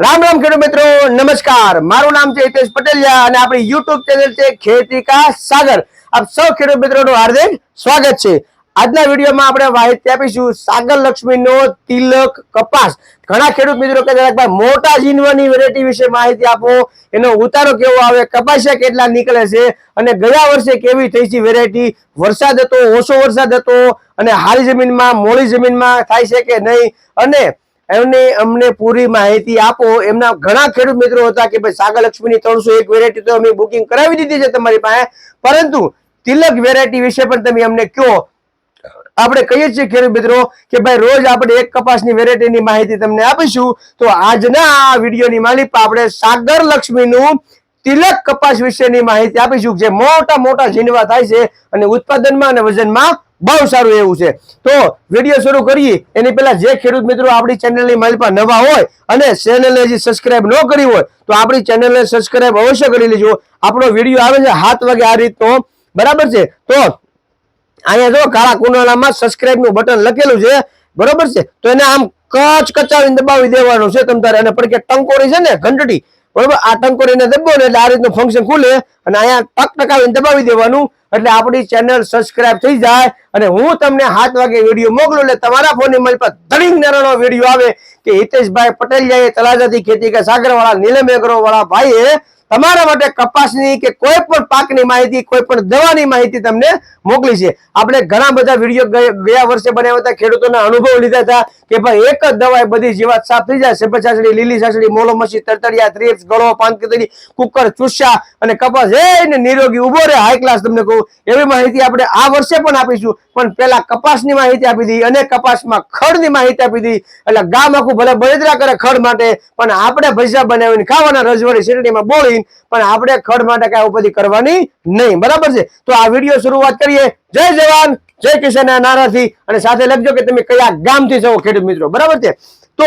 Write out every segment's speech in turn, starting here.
રામ રામ ખેડૂત મિત્રો, નમસ્કાર. મારું નામ છે હિતેશ પટેલિયા અને આપણી યુટ્યુબ ચેનલ છે ખેતી કા સાગર. આપ સૌ ખેડૂત મિત્રોનું હાર્દિક સ્વાગત છે. આજના વિડીયોમાં આપણે માહિતી આપીશું સાગર લક્ષ્મીનો તિલક કપાસ. ઘણા ખેડૂત મિત્રો કહે છે મોટા જીનવાની વેરાયટી વિશે માહિતી આપો. એનો ઉતારો કેવો આવે, કપાસિયા કેટલા નીકળે છે અને ગયા વર્ષે કેવી થઈ છે વેરાયટી વરસાદ હતો, ઓછો વરસાદ હતો અને હારી જમીનમાં, મોડી જમીનમાં થાય છે કે નહીં? અને એમને અમને પૂરી માહિતી આપો. એમના ઘણા ખેડૂત મિત્રો હતા કે ભાઈ સાગર લક્ષ્મીની ત્રણસો એક વેરાયટી તો અમે બુકિંગ કરાવી દીધી છે તમારી પાસે. પરંતુ તિલક વેરાયટી વિશે પણ તમે અમને કહો. આપણે કહીએ છીએ ખેડૂત મિત્રો કે ભાઈ રોજ આપણે એક કપાસની વેરાયટીની માહિતી તમને આપીશું. તો આજના આ વિડીયોની માલિકા આપણે સાગર લક્ષ્મીનું તિલક કપાસ વિશેની માહિતી આપીશું જે મોટા મોટા ઝીંડવા થાય છે અને ઉત્પાદનમાં અને વજનમાં બહુ સારું એવું છે. તો વીડિયો શરૂ કરીએ. એની પહેલા જે ખેડૂત મિત્રો આપણી ચેનલની માલિકા નવા હોય અને ચેનલને હજી સબસ્ક્રાઇબ ન કરી હોય, તો આપણી ચેનલને સબસ્ક્રાઇબ અવશ્ય કરી લેજો. આપણો વીડિયો આવે છે હાથ વાગે આ રીતનો. બરાબર છે? તો અહીંયા જો કાળા કુંડાળામાં સબસ્ક્રાઈબનું બટન લખેલું છે. બરોબર છે? તો એને આમ કચ કચાવીને દબાવી દેવાનું છે તમ તારે. અને પડકે ટંકોરી છે ને, ઘંટડી બરોબર? આ ટંકોરીને દબો ને એટલે આ રીતનું ફંક્શન ખુલે અને અહીંયા ટક ટકાવીને દબાવી દેવાનું. એટલે આપણી ચેનલ સબસ્ક્રાઇબ થઈ જાય અને હું તમને હાથ વાગે વીડિયો મોકલું એટલે તમારા ફોનની મળી પર ધડીંગ નાનો વીડિયો આવે કે હિતેશભાઈ પટેલિયાએ તલાજાથી ખેતી કે સાગરવાળા, નીલમ એગ્રોવાળા ભાઈએ તમારા માટે કપાસની કે કોઈ પણ પાકની માહિતી, કોઈ પણ દવાની માહિતી તમને મોકલી છે. આપણે ઘણા બધા વીડિયો ગયા વર્ષે બનાવ્યા હતા, ખેડૂતોના અનુભવ લીધા હતા કે ભાઈ એક જ દવા બધી જીવાત સાફ થઈ જાય. સેપર છાસડી લીલી છાસડી મોલો મસી, તરતરિયા ત્રિપ્સ ગળો પાનકતરી કુકર ચુસ્સા અને કપાસ. એને નિરોગી ઊભો રહે હાઈ ક્લાસ તમને કહું. એવી માહિતી આપણે આ વર્ષે પણ આપીશું. પણ પેલા કપાસની માહિતી આપી દીધી અને કપાસમાં ખડની માહિતી આપી દીધી એટલે ગામ આખું ભલે બળદરા કરે ખડ માટે, પણ આપણે ભૈસા બનાવીને ખાવાના રજવાડી શેરડીમાં બોળી પણ આપણે ખડ માટે કઈ ઉપરથી કરવાની નહીં. બરાબર છે? તો આ વીડિયો શરૂઆત કરીએ. જય જવાન, જય કિશન નારાથી. અને સાથે લખજો કે તમે કયા ગામથી છો, ખેડૂત મિત્રો. બરાબર છે? તો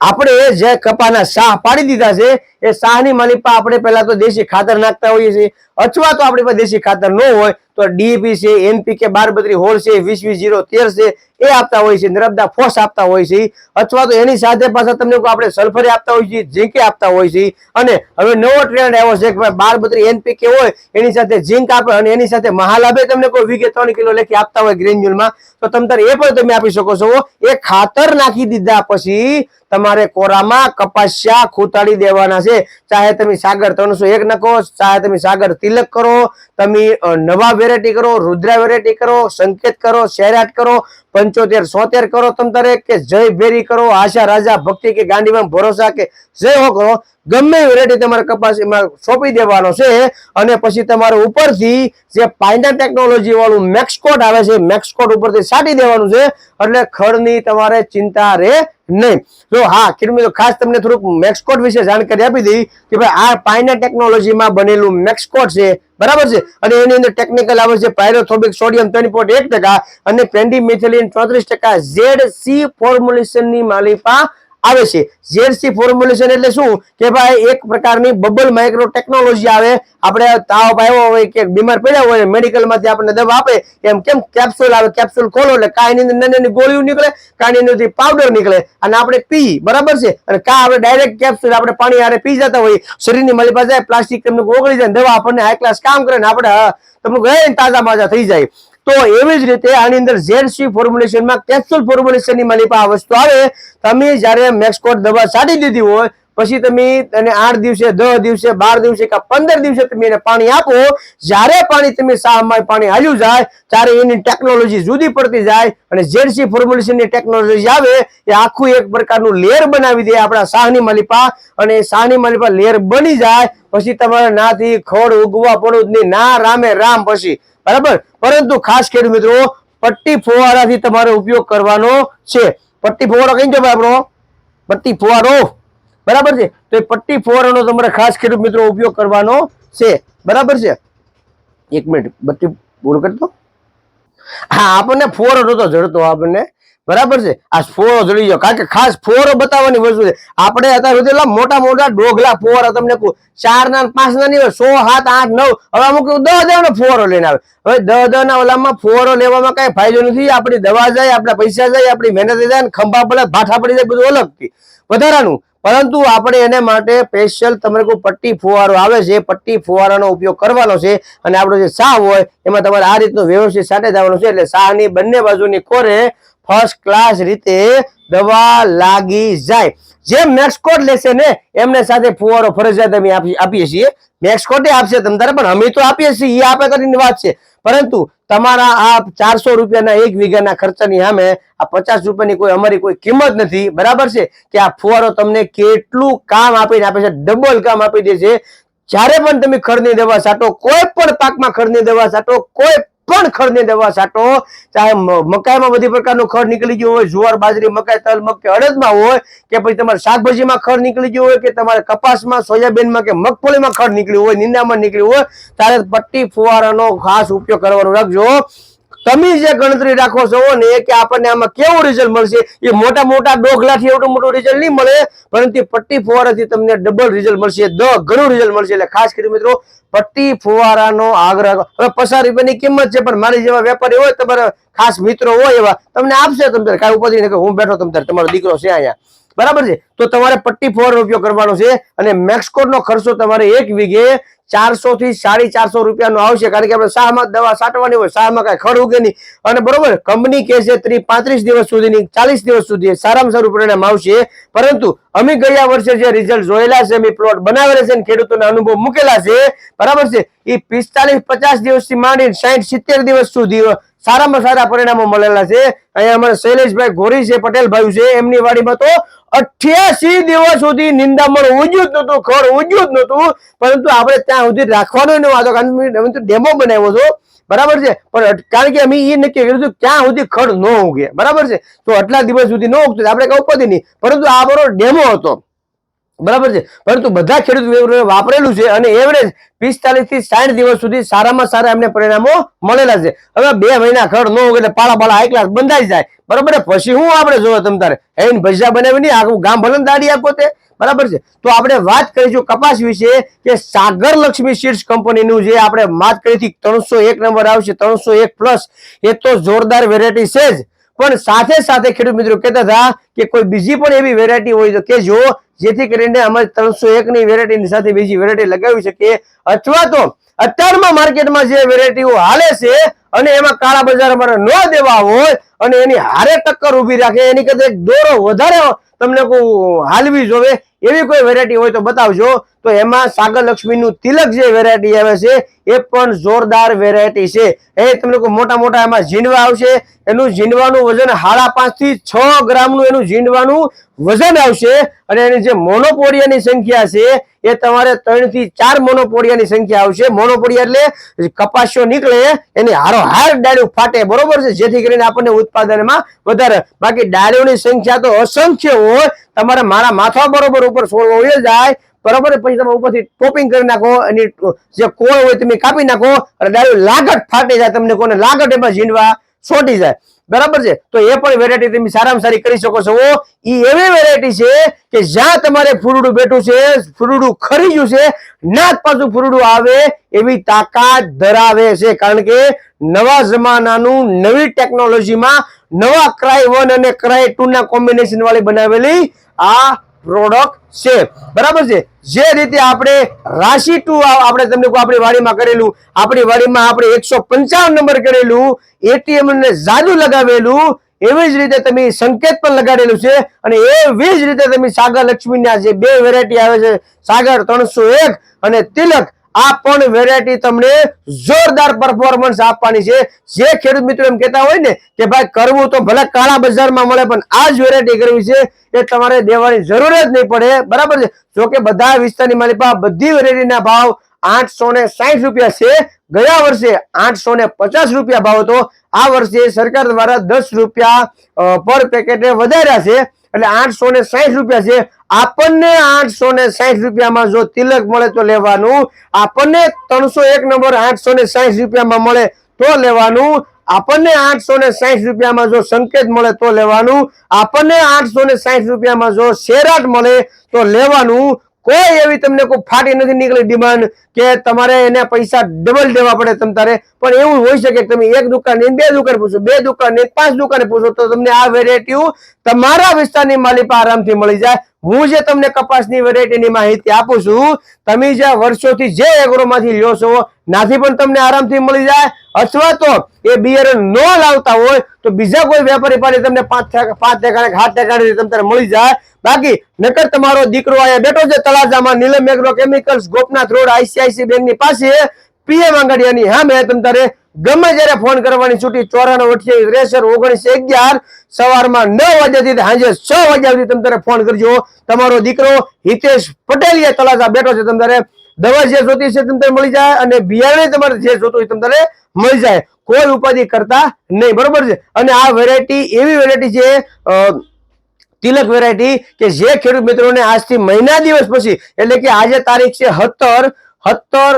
આપણે જે કપાના શાહ પાડી દીધા છે, એ શાહની માલિકા આપણે પહેલા તો દેશી ખાતર નાખતા હોઈએ છીએ. અથવા તો આપણી પાસે દેશી ખાતર ન હોય તો ડીએપી છે એનપીકે બાર બત્રી હોળ છે, વીસ વીસ જીરો, તેર છે, એ આપતા હોય છે, નર્મદા ફોસ આપતા હોય છે. અથવા તો એની સાથે પાછા તમને આપણે સલ્ફરે આપતા હોય છે ઝીંક આપતા હોય છે. અને હવે નવો ટ્રેન્ડ આવ્યો છે કે બાર બત્રી એનપીકે હોય, એની સાથે ઝીંક આપે અને એની સાથે મહાલાભે તમને કોઈ વીઘે ત્રણ કિલો લેખી આપતા હોય ગ્રેન્યુલમાં. તો તમ એ પણ તમે આપી શકો છો. એ ખાતર નાખી દીધા પછી તમારે કોરામાં કપાસિયા ખૂતાડી દેવાના છે. ચાહે તમે સાગર ત્રણસો એક નાખો, ચાહે તમે સાગર તિલક કરો, તમે નવા વેરાયટી કરો, રુદ્રા વેરાયટી કરો, સંકેત કરો શેરાટ કરો, પંચોતેર, સોતેર કરો તમ કે જય ભેરી કરો, આશા, રાજા, ભક્તિ કે ગાંડીમાં ભરોસા કે જય હો કરો, ગમે વેરાયટી તમારે કપાસ એમાં સોંપી દેવાનો છે. અને પછી તમારે ઉપરથી જે પાયના ટેકનોલોજી વાળું મેક્સકોટ આવે છે મેક્સકોટ ઉપરથી સાટી દેવાનું છે. એટલે ખડની તમારે ચિંતા રહે નહીં. હા મિત્રો ખાસ તમને થોડુંક મેક્સકોટ વિશે જાણકારી આપી દઈ કે ભાઈ આ પાયના ટેકનોલોજીમાં બનેલું મેક્સકોટ છે. બરાબર છે? અને એની અંદર ટેકનિકલ આવે છે પાયરોથોબિક સોડિયમ ત્રણ પોઈન્ટ એક ટકા અને પેન્ડીમિથિલિન ચોત્રીસ ટકા ઝેડ સી ફોર્મ્યુલેશનની માલિકા આવે છે. ઝેડસી ફોર્મ્યુલેશન એટલે શું? કે ભાઈ એક પ્રકારની બબલ માઇક્રો ટેકનોલોજી આવે. આપણે તાવ આવ્યો હોય કે બીમાર પડ્યા હોય મેડિકલમાંથી આપણને દવા આપે. એમ કેમ? કેપ્સ્યુલ આવે કેપ્સ્યુલ ખોલો એટલે કાંઈ અંદર નાની ગોળીઓ નીકળે, કાંઈ ની અંદર પાવડર નીકળે. અને આપણે પી, બરાબર છે? અને કા આપણે ડાયરેક્ટ કેપ્સ્યુલ આપણે પાણી આરે પી જતા હોય શરીરની મળી પાસે પ્લાસ્ટિક તમને ઓગળી જાય દવા આપણને હાઈ ક્લાસ કામ કરે ને આપણે તમને તાજા માજા થઈ જાય. તો એવી જ રીતે આની અંદર ઝેડ સી ફોર્મ્યુલેશનમાં કેપ્સ્યુલ ફોર્મ્યુલેશનની માલિકા આ વસ્તુ આવે. તમે જ્યારે મેક્સકોટ દવા છાડી દીધી હોય પછી તમે એને આઠ દિવસે, દસ દિવસે, બાર દિવસે કે પંદર દિવસે તમે એને પાણી આપો, જ્યારે પાણી તમે સાહમાં પાણી હાલ્યું જાય, ત્યારે એની ટેકનોલોજી જુદી પડતી જાય અને જેડસી ફોર્મ્યુલેશનની ટેકનોલોજી આવે, એ આખું એક પ્રકારનું લેર બનાવી દે આપણા શાહની માલિપા અને એ શાહની માલિપા લેર બની જાય, પછી તમારે નાથી ખોડ ઉગવા પડવું નહીં, ના રામે રામ પછી. બરાબર? પરંતુ ખાસ ખેડૂત મિત્રો, પટ્ટી ફુવારાથી તમારે ઉપયોગ કરવાનો છે. પટ્ટી ફુવારો કઈ જવાય આપણો પટ્ટી ફુવારો. બરાબર છે? તો એ પટ્ટી ફુવારાનો તમારે ખાસ ખેડૂત મિત્રો ઉપયોગ કરવાનો છે. બરાબર છે? એક મિનિટ બત્તી પૂરું કરતો હા, આપણને ફુવારો નતો જડતો આપણને. બરાબર છે? આ ફુવારો જડી ગયો. કારણ કે ખાસ ફુવારો બતાવવાની વસ્તુ છે. આપણે અત્યારે મોટા મોટા ડોગલા ફુવારા તમને કહું. ચાર ના પાંચ ના નહીં સો, સાત, આઠ, નવ. હવે અમુક દસ હજાર નો ફુવારો લઈને આવે. હવે દસ દસ ના ઓલામાં ફુવારો લેવામાં કઈ ફાયદો નથી. આપણી દવા જાય, આપણા પૈસા જાય, આપણી મહેનત જાય ખંભા પડે, ભાઠા પડી જાય, બધું અલગથી. વધારાનું. પરંતુ આપણે એને માટે સ્પેશિયલ તમારે કોઈ પટ્ટી ફુવારો આવે છે પટ્ટી ફુવારાનો ઉપયોગ કરવાનો છે અને આપણો જે સાહ હોય, એમાં તમારે આ રીતનું વ્યવસ્થિત સાટે જવાનું છે. એટલે સાહની બંને બાજુની કોરે ફર્સ્ટ ક્લાસ રીતે દવા લાગી જાય. જે મેક્સકોટ લેશે ને, એમને સાથે ફુવારો ફરજિયાત અમે આપીએ છીએ. મેક્સકોટે આપશે તમ તારે, પણ અમે તો આપીએ છીએ એ આપે કરીને વાત છે. પરંતુ તમારા આ ચારસો રૂપિયાના એક વીઘાના ખર્ચાની સામે આ પચાસ રૂપિયાની કોઈ અમારી કોઈ કિંમત નથી. બરાબર છે? કે આ ફુવારો તમને કેટલું કામ આપીને આપે છે? ડબલ કામ આપી દે છે. જ્યારે પણ તમે ખડની દવા છાંટો કોઈ પણ પાકમાં ખડની દવા છાંટો કોઈ પણ ખડની દવા છાંટો. ચાહે મકાઈમાં બધી પ્રકારનું ખડ નીકળી ગયું હોય, જુવાર, બાજરી, મકાઈ, તલ, મગ કે અડદમાં હોય, કે પછી તમારે શાકભાજીમાં ખડ નીકળી ગયું હોય, કે તમારે કપાસમાં, સોયાબીનમાં કે મગફળીમાં ખડ નીકળ્યું હોય નીંદામાં નીકળ્યું હોય, ત્યારે પટ્ટી, ફુવારાનો ખાસ ઉપયોગ કરવાનો રાખજો. તમે જે ગણતરી રાખો છો ને કે આપણને આમાં કેવું રિઝલ્ટ મળશે? એ મોટા મોટા ડોગલાથી એટલું મોટું રિઝલ્ટ નહીં મળે. પરંતુ પટ્ટી ફુવારાથી તમને ડબલ રિઝલ્ટ મળશે. દ ઘણું રિઝલ્ટ મળશે. એટલે ખાસ કરી મિત્રો, પટ્ટી ફુવારાનો આગ્રહ હવે પચાસ રૂપિયાની કિંમત છે, પણ મારી જેવા વેપારી હોય, તમારા ખાસ મિત્રો હોય એવા, તમને આપશે તમને કાંઈ નહીં હું બેઠો તમને તમારો દીકરો છે અહીંયા. બરાબર છે? તો તમારે પટ્ટી ફોર ઉપયોગ કરવાનો છે. અને મેક્સકોટનો ખર્ચો તમારે એક વીઘે ચારસો થી સાડી ચારસો રૂપિયાનો આવશે, કારણ કે આપણે શાહમાં દવા છાંટવાની હોય, શાહમાં કાંઈ ખડ ઉગે નહીં. અને બરોબર, કંપની કે છે ત્રીસ પાંત્રીસ દિવસ સુધીની, ચાલીસ દિવસ સુધી સારામાં સારું પરિણામ આવશે. પરંતુ અમે ગયા વર્ષે જે રિઝલ્ટ જોયેલા છે, અમે પ્લોટ બનાવેલા છે ખેડૂતોના અનુભવ મૂકેલા છે, બરાબર છે? એ પિસ્તાલીસ પચાસ દિવસથી માંડીને સાઠ સિત્તેર દિવસ સુધી સારામાં સારા પરિણામો મળેલા છે. અહીંયા અમારે શૈલેષભાઈ ગોરી છે, પટેલભાઈ છે, એમની વાડીમાં તો અઠ્યાસી દિવસ સુધી નિંદામણ ઉજ્યું જ નતું ખડ ઉજ્યું જ નતું પરંતુ આપણે ત્યાં સુધી રાખવાનો ન વાતો કારણ કે ડેમો બનાવ્યો છો બરાબર છે? પણ કારણ કે અમે એ નક્કી કર્યું હતું ક્યાં સુધી ખડ ન ઉગે. બરાબર છે? તો આટલા દિવસ સુધી ન ઉગતું આપણે કઈ ઉપતી નહીં. પરંતુ આ બરો ડેમો હતો. બરાબર છે? પરંતુ બધા ખેડૂત વાપરેલું છે અને એવરેજ પિસ્તાલીસથી સાઠ દિવસ સુધી સારામાં સારા એમને પરિણામો મળેલા છે. હવે બે મહિના ખડ ન હોય એટલે પાળા પાળા હાઈ ક્લાસ બંધાઈ જાય. બરાબર પછી હું આપણે જોવે તમ તારે? એને ભજીયા બનાવી નહીં આખું ગામ ભલન દાડી આપો તે. બરાબર છે? તો આપણે વાત કરીશું કપાસ વિશે કે સાગર લક્ષ્મી સીડ્સ કંપનીનું જે આપણે વાત કરી હતી ત્રણસો એક નંબર આવશે, ત્રણસો એક પ્લસ. એ તો જોરદાર વેરાયટી છે જ. પણ સાથે સાથે ખેડૂત મિત્રો કહેતા હતા કે કોઈ બીજી પણ એવી વેરાયટી હોય તો કેજો જેથી કરીને અમે ત્રણસો એક ની વેરાયટીની સાથે બીજી વેરાયટી લગાવી શકીએ. અથવા તો અત્યારમાં માર્કેટમાં જે વેરાયટીઓ હાલે છે અને એમાં કાળા બજાર અમારે ન દેવા હોય અને એની હારે ટક્કર ઊભી રાખે, એની કરતા એક દોરો વધારે તમને હાલવી જોવે, એવી કોઈ વેરાયટી હોય તો બતાવજો. તો એમાં સાગર લક્ષ્મીનું તિલક જે વેરાયટી આવે છે, એ પણ જોરદાર વેરાયટી છે. એ તમને કોઈ મોટા મોટા એમાં ઝીંડવા આવશે, એનું ઝીંડવાનું વજન હાડા પાંચથી છ ગ્રામનું એનું ઝીંડવાનું વજન આવશે. અને એની જે મોનોપોડિયાની સંખ્યા છે, એ તમારે ત્રણથી ચાર મોનોપોડિયાની સંખ્યા આવશે. મોનોપોડિયા એટલે કપાસ્યો નીકળે, એની હારો હાર ડાળીઓ ફાટે, બરોબર છે? જેથી કરીને આપણને ઉત્પાદનમાં વધારે. બાકી ડાળીઓની સંખ્યા તો અસંખ્ય હોય, તમારે મારા માથા બરોબર ઉપર છોડવો હોય જાય બરોબર? પછી તમે ઉપરથી ટોપિંગ કરી નાખો, એની જે કોળ હોય તમે કાપી નાખો અને ડાળીઓ લાગટ ફાટી જાય, તમને કોને લાગટ એમાં ઝીંડવા છોટી જાય. બરાબર છે? તો એ પણ વેરાયટી તમે સારામાં સારી કરી શકો છો. એ એવી વેરાયટી છે કે જ્યાં તમારે ફૂરડું બેઠું છે, ફૂરડું ખરી ગયું છે, ના જ પાછું ફૂરડું આવે એવી તાકાત ધરાવે છે. કારણ કે નવા જમાનાનું નવી ટેકનોલોજીમાં નવા ક્રાય વન અને ક્રાય ટુ ના કોમ્બિનેશન વાળી બનાવેલી આ પ્રોડક્ટ છે. બરાબર છે? જે રીતે આપણે રાશિ ટુ આપણે તમને આપણી વાડીમાં કરેલું, આપણી વાડીમાં આપણે એકસો નંબર કરેલું એટીએમ ને લગાવેલું, એવી જ રીતે તમે સંકેત પણ લગાડેલું છે. અને એવી જ રીતે તમે સાગર લક્ષ્મીના જે બે વેરાયટી આવે છે, સાગર ત્રણસો અને તિલક આ પણ વેરાયટી તમને જોરદાર પરફોર્મન્સ આપવાની છે. જે ખેડૂત મિત્રો એમ કહેતા હોય ને કે ભાઈ કરવું તો ભલે કાળા બજારમાં મળે, પણ આ જ વેરાયટી કરવી છે એ તમારે દેવાની જરૂર જ નહીં પડે. બરાબર છે? જોકે બધા વિસ્તારની પાસે બધી વેરાયટીના ભાવ આઠસો ને સાઠ રૂપિયા છે. ગયા વર્ષે આઠસો ને પચાસ રૂપિયા ભાવ હતો. આ વર્ષે સરકાર દ્વારા દસ રૂપિયા પર પેકેટે વધાર્યા છે. એટલે આઠસો ને સાઠ રૂપિયા છે. આપણને આઠસો ને સાહીઠ રૂપિયામાં જો તિલક મળે તો લેવાનું. આપણને ત્રણસો એક નંબર આઠસો ને સાહીઠ રૂપિયામાં મળે તો લેવાનું. આપણને આઠસો ને સાહીઠ રૂપિયામાં જો સંકેત મળે તો લેવાનું. આપણને આઠસો ને સાહીઠ રૂપિયામાં જો શેરાટ મળે તો લેવાનું. કોઈ એવી તમને કોઈ ફાટી નથી નીકળી ડિમાન્ડ કે તમારે એને પૈસા ડબલ દેવા પડે તમ તારે. પણ એવું હોઈ શકે તમે એક દુકાન બે દુકાન પૂછો, બે દુકાન પાંચ દુકાને પૂછો, તો તમને આ વેરાયટી તમારા વિસ્તારની પાસે આરામથી મળી જાય. હું જે તમને કપાસની વેરાયટીની માહિતી આપું છું, તમે જે વર્ષોથી જે એગ્રોમાંથી લ્યો છો, નાથી પણ તમને આરામથી મળી જાય. અથવા તો એ બિયારણ ન લાવતા હોય, તો બીજા કોઈ વેપારી પાસે તમને પાંચ પાંચ ટકા સાત ટકા તમને મળી જાય. બાકી નકર તમારો દીકરો અહીંયા બેઠો છે, તળાજામાં Neelam agro chemicals Gopnath road ICICI બેંકની પાસે, પીએમ આંગડિયાની મેં તમે તારે ગમે જ્યારે ફોન કરવાની છૂટી ચોરાણું અઠ્યાવીસ, ત્રેસઠ, ઓગણીસ, અગિયાર, સવારમાં નવ વાગ્યાથી સાંજે છ વાગ્યા સુધી તમે ફોન કરજો. તમારો દીકરો હિતેશ પટેલિયા તલાસા બેઠો છે તમારે. દવા જે જોતી છે તમને મળી જાય અને બિયારણ તમારે જે જોતું હોય તમને મળી જાય. કોઈ ઉપાધિ કરતા નહીં, બરોબર છે? અને આ વેરાયટી એવી વેરાયટી છે તિલક વેરાયટી કે જે ખેડૂત મિત્રોને આજથી મહિના દિવસ પછી, એટલે કે આજે તારીખ છે સત્તર સત્તર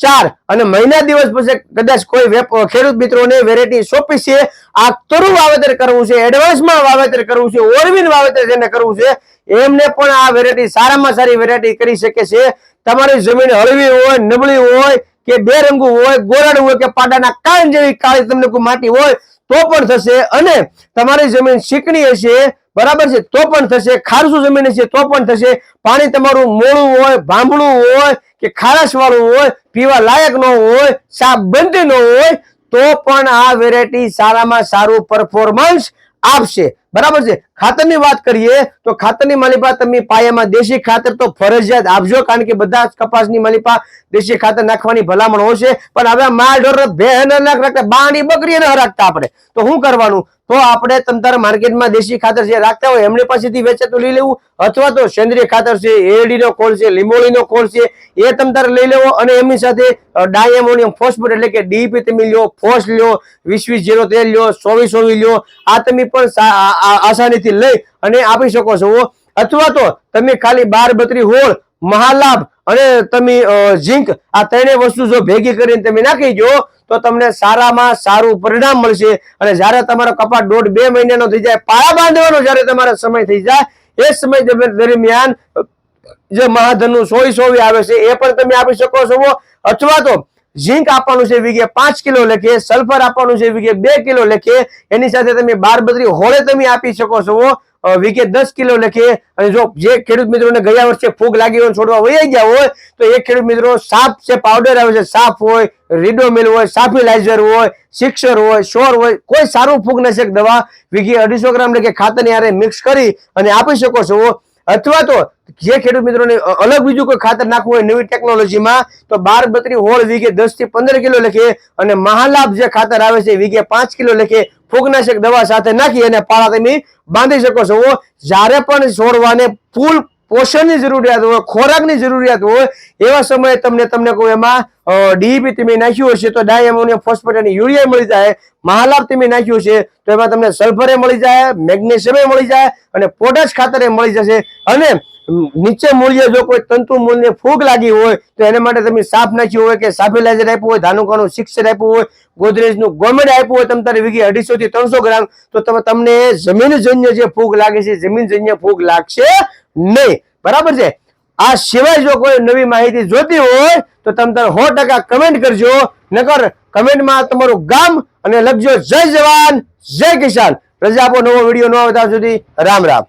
ચાર. અને મહિના દિવસ પછી કદાચ કોઈ ખેડૂત મિત્રોને વેરાયટી સોંપી છે. આ તરું વાવેતર કરવું છે એડવાન્સમાં વાવેતર કરવું છે ઓરવીન વાવેતર જેને કરવું છે, એમને પણ આ વેરાયટી સારામાં સારી વેરાયટી કરી શકે છે. તમારી જમીન હળવી હોય, નબળી હોય કે બે રંગુ હોય, ગોરાડ હોય કે પાડાના કાન જેવી કાળી તમને કોઈ માટી હોય તો પણ થશે અને તમારી જમીન ચીકણી હશે, બરાબર છે? તો પણ થશે. ખારસું જમીન હશે, તો પણ થશે. પાણી તમારું મોળું હોય, ભાંભળું હોય, કે ખારસ વાળું હોય, પીવા લાયક ન હોય સાપ બંધ ન હોય, તો પણ આ વેરાયટી સારામાં સારું પરફોર્મન્સ આપશે. બરાબર છે? ખાતરની વાત કરીએ તો ખાતરની માલિપા તમે પાયામાં દેશી ખાતર તો ફરજિયાત આપજો, કારણ કે બધા જ કપાસની માલિપા દેશી ખાતર નાખવાની ભલામણ હોય છે. પણ હવે માલ ઢોર ભેન રાખતા બાણી બકરી ન રાખતા આપણે. તો શું કરવાનું? તો આપણે તમતાર માર્કેટમાં દેશી ખાતર જે રાખતા હોય, એમની પાસેથી વેચાતું લઈ લેવું, અથવા તો સેન્દ્રીય ખાતર છે એરડીનો કોલ છે, લીંબોળીનો કોલ છે, એ તમતાર લઈ લેવો અને એમની સાથે ડાયમોનિયમ ફોસ્ફેટ એટલે કે ડીપી તમે લ્યો, ફોસ લ્યો, વીસ વીસ જીરો તેલ લ્યો, ચોવીસ સોવી લ્યો, આ તમે પણ આસાનીથી લઈ અને આપી શકો છો. અથવા તો તમે ખાલી બાર બત્રી હોળ, મહાલાભ અને તમે ઝીંક આ ત્રણેય વસ્તુ જો ભેગી કરીને તમે નાખી દો, તો તમને સારામાં સારું પરિણામ મળશે. અને જ્યારે તમારો કપાટ દોઢ બે મહિનાનો થઈ જાય પાયા બાંધવાનો જ્યારે તમારો સમય થઈ જાય, એ સમય દરમિ- દરમિયાન જે મહાધનનું સોય સોવી આવે છે, એ પણ તમે આપી શકો છો. અથવા તો ઝીંક આપવાનું છે વીઘે પાંચ કિલો લખીએ સલ્ફર આપવાનું છે વીઘે બે કિલો લખીએ એની સાથે તમે બાર બત્રી હોળે તમે આપી શકો છો વીઘે દસ કિલો લખીએ અને જો જે ખેડૂત મિત્રોને ગયા વર્ષે ફૂગ લાગી હોય છોડવા વહી ગયા હોય, તો એ ખેડૂત મિત્રો સાફ છે પાવડર આવે છે સાફ હોય, રીડોમિલ હોય, સાફિલાઇઝર હોય, સિક્સર હોય, શોર હોય, કોઈ સારું ફૂગનાશક દવા વીઘે અઢીસો ગ્રામ લખે ખાતરની યારે મિક્સ કરી અને આપી શકો છો અથવા તો જે ખેડૂત મિત્રોને અલગ બીજું કોઈ ખાતર નાખવું હોય નવી ટેકનોલોજીમાં, તો બાર બત્રી હોળ વીઘે દસથી પંદર કિલો લખે અને મહાલાભ જે ખાતર આવે છે વીઘે પાંચ કિલો લખે ફૂગનાશક દવા સાથે નાખી અને પાળા તમે બાંધી શકો છો. જ્યારે પણ છોડવાને ફૂલ પોષણની જરૂરિયાત હોય, ખોરાકની જરૂરિયાત હોય, એવા સમયે તમને તમને કોઈ એમાં ડીઈપી તમે નાખ્યું હશે તો ડાયએમોનિયમ ફોસ્ફેટ અને યુરિયા મળી જાય, મહાલાભ તમે નાખ્યું છે તો એમાં તમને સલ્ફરે મળી જાય, મેગ્નેશિયમે મળી જાય અને પોટાશ ખાતરે મળી જશે. અને નીચે મૂલ્ય જો કોઈ તંતુ મૂલ્ય ફૂગ લાગી હોય તો એના માટે તમે સાફ નાખ્યું હોય કે સાફેલાઇઝર આપ્યું હોય, ધાનુકાનું સિક્સર આપ્યું હોય, ગોદરેજનું ગોમેડ આપ્યું હોય, તમે તારે વીઘી અઢીસો થી ત્રણસો ગ્રામ, તો તમે, તમને જમીનજન્ય જે ફૂગ લાગે છે, જમીનજન્ય ફૂગ લાગશે નહીં. બરાબર છે? આ સિવાય જો કોઈ નવી માહિતી જોતી હોય, તો તમે તારે સો ટકા કમેન્ટ કરજો. નકર કમેન્ટમાં તમારું ગામ અને લખજો જય જવાન, જય કિસાન. રજા આપો નવો વીડિયો ન આવે ત્યાં સુધી. રામ રામ.